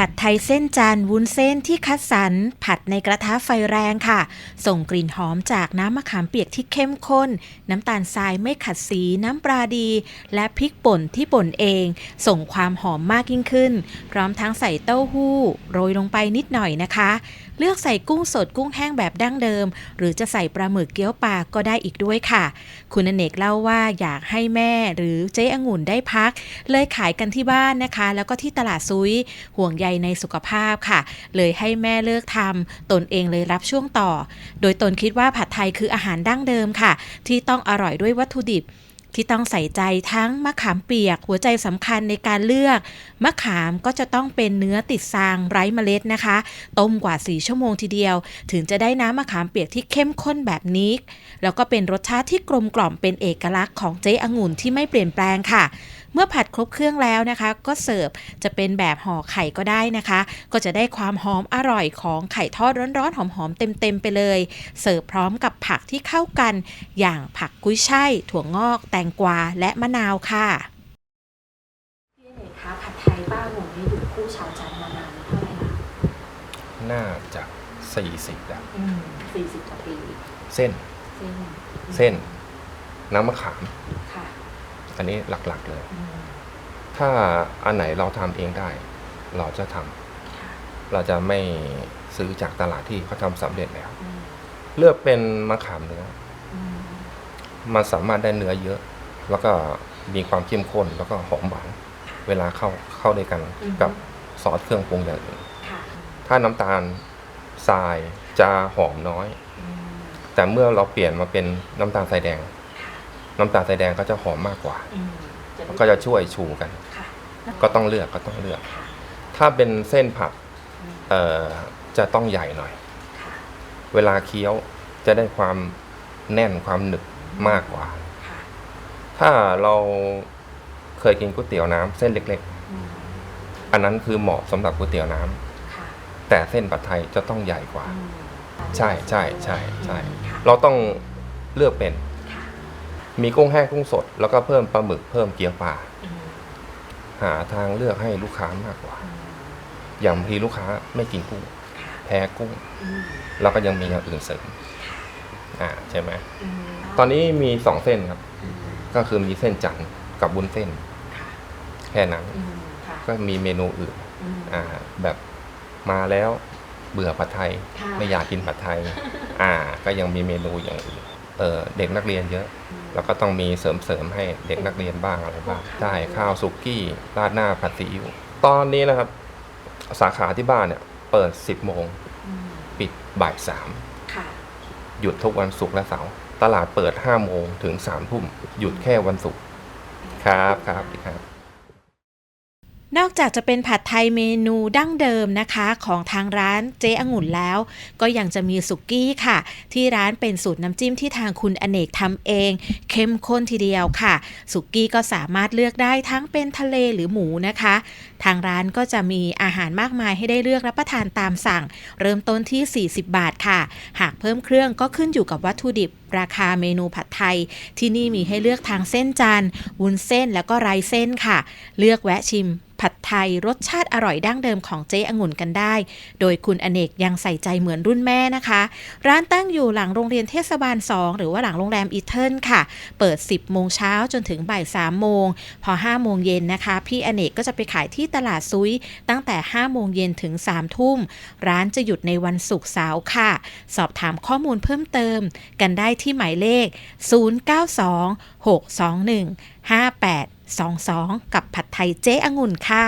ผัดไทยเส้นจานวุ้นเส้นที่คัดสรรผัดในกระทะไฟแรงค่ะ ส่งกลิ่นหอมจากน้ำมะขามเปียกที่เข้มข้น น้ำตาลทรายไม่ขัดสีน้ำปลาดี และพริกป่นที่ป่นเอง ส่งความหอมมากยิ่งขึ้น พร้อมทั้งใส่เต้าหู้ โรยลงไปนิดหน่อยนะคะ เลือกใส่กุ้งสดกุ้งแห้งแบบดั้งเดิม หรือจะใส่ปลาหมึกเกี๊ยวปลาก็ได้อีกด้วยค่ะ คุณอเนกเล่าว่าอยากให้แม่หรือเจ๊องุ่นได้พัก เลยขายกันที่บ้านนะคะ แล้วก็ที่ตลาดซุยห่วงใยในสุขภาพค่ะ เลยให้แม่เลิกทำตนเองเลยรับช่วงต่อ โดยตนคิดว่าผัดไทยคืออาหารดั้งเดิมค่ะ ที่ต้องอร่อยด้วยวัตถุดิบที่ต้องใส่ใจทั้งมะขามเปียก หัวใจสำคัญในการเลือก มะขามก็จะต้องเป็นเนื้อติดซางไร้เมล็ดนะคะ ต้มกว่า 4 ชั่วโมงทีเดียว ถึงจะได้น้ำมะขามเปียกที่เข้มข้นแบบนี้ แล้วก็เป็นรสชาติที่กลมกล่อมเป็นเอกลักษณ์ของเจ๊องุ่นที่ไม่เปลี่ยนแปลงค่ะ เมื่อผัดครบเครื่องแล้วนะคะ ก็เสิร์ฟจะเป็นแบบห่อไข่ก็ได้นะคะ ก็จะได้ความหอมอร่อยของไข่ทอดร้อนๆหอมๆเต็มๆไปเลย เสิร์ฟพร้อมกับผักที่เข้ากัน อย่างผักกุ้ยช่ายถั่วงอก แตงกวาและมะนาวค่ะพี่เอกคะผัดไทยป้าหงนี่อยู่คู่ชาวจันทร์มานานเท่าไหร่ละน่าจะ40แล้วอืมสี่สิบกว่าปีเส้นเส้นเส้นน้ำมะขามค่ะ อันนี้หลักๆเลยอืมถ้าอันไหนเราทำเองได้ เราจะทำค่ะเราจะไม่ซื้อจากตลาดที่เขาทำสำเร็จแล้วอืมเลือกเป็นมะขามเนื้ออืมมันสามารถได้เนื้อเยอะ แล้วก็มีความเข้มข้นแล้วก็หอมหวานเวลาเข้าเข้าด้วยกันกับซอสเครื่องปรุงอย่างอื่นค่ะถ้าน้ำตาลทรายจะหอมน้อยอืมแต่เมื่อเราเปลี่ยนมาเป็นน้ำตาลทรายแดงค่ะ น้ำตาลทรายแดงก็จะหอมมากกว่า อืมได้ก็จะช่วยชูกัน ค่ะก็ต้องเลือกก็ต้องเลือก ค่ะถ้าเป็นเส้นผัดอืมเอ่อจะต้องใหญ่หน่อย ค่ะเวลาเคี้ยวจะได้ความแน่นความหนึบมากกว่า ค่ะถ้าเราเคยกินก๋วยเตี๋ยวน้ำเส้นเล็ก อืมๆ อันนั้นคือเหมาะสำหรับก๋วยเตี๋ยวน้ำค่ะแต่เส้นผัดไทยจะต้องใหญ่กว่า อืมใช่ใช่ใช่ใช่ ค่ะเราต้องเลือกเป็นค่ะ มีกุ้งแห้งกุ้งสด แล้วก็เพิ่มปลาหมึกเพิ่มเกี๊ยวปลาอืมหาทางเลือกให้ลูกค้ามากกว่าอืมอย่างบางทีลูกค้าไม่กินกุ้งค่ะแพ้กุ้งอืมเราก็ยังมีอย่างอื่นเสริมอ่าใช่ไหมอืมตอนนี้มีสองเส้นครับอืมก็คือมีเส้นจันทร์กับบุญเส้นค่ะแค่นั้นอืมค่ะก็มีเมนูอื่นอืมอ่าแบบมาแล้วเบื่อผัดไทยค่ะไม่อยากกินผัดไทย อ่า ก็ยังมีเมนูอย่างอื่น เออเด็กนักเรียนเยอะอืมแล้วก็ต้องมีเสริมเสริมๆให้เด็กนักเรียนบ้างอะไรบ้างค่ะใช่ข้าวสุกี้ราดหน้าผัดซีอิ๊วตอนนี้นะครับ สาขาที่บ้านเนี่ย เปิด 10 โมงอืมปิดบ่ายสามค่ะหยุดทุกวันศุกร์และเสาร์ตลาดเปิด 5 โมงถึง3ทุ่มหยุดแค่วันศุกร์ครับครับครับ นอกจากจะเป็นผัดไทยเมนูดั้งเดิมนะคะของทางร้านเจ๊องุ่นแล้ว ก็ยังจะมีสุกี้ค่ะ ที่ร้านเป็นสูตรน้ำจิ้มที่ทางคุณอเนกทำเอง เข้มข้นทีเดียวค่ะ สุกี้ก็สามารถเลือกได้ทั้งเป็นทะเลหรือหมูนะคะ ทางร้านก็จะมีอาหารมากมายให้ได้เลือกรับประทานตามสั่ง เริ่มต้นที่ 40 บาทค่ะ หากเพิ่มเครื่องก็ขึ้นอยู่กับวัตถุดิบราคาเมนูผัดไทย ที่นี่มีให้เลือกทางเส้นจันวุ้นเส้นแล้วก็ไรเส้นค่ะ เลือกแวะชิมผัดไทยรสชาติอร่อยดั้งเดิมของเจ๊องุ่นกันได้ โดยคุณอเนกยังใส่ใจเหมือนรุ่นแม่นะคะ ร้านตั้งอยู่หลังโรงเรียนเทศบาล 2 หรือว่าหลังโรงแรมอีเทิร์นค่ะ เปิด 10 โมงเช้าจนถึงบ่าย 3 โมง พอ 5 โมงเย็นนะคะ พี่อเนกก็จะไปขายที่ตลาดซุยตั้งแต่ 5 โมงเย็นถึง 3 ทุ่ม ร้านจะหยุดในวันศุกร์เสาร์ค่ะ สอบถามข้อมูลเพิ่มเติม กันได้ที่หมายเลข 092 621 5822 กับผัดไทยเจ๊องุ่นค่ะ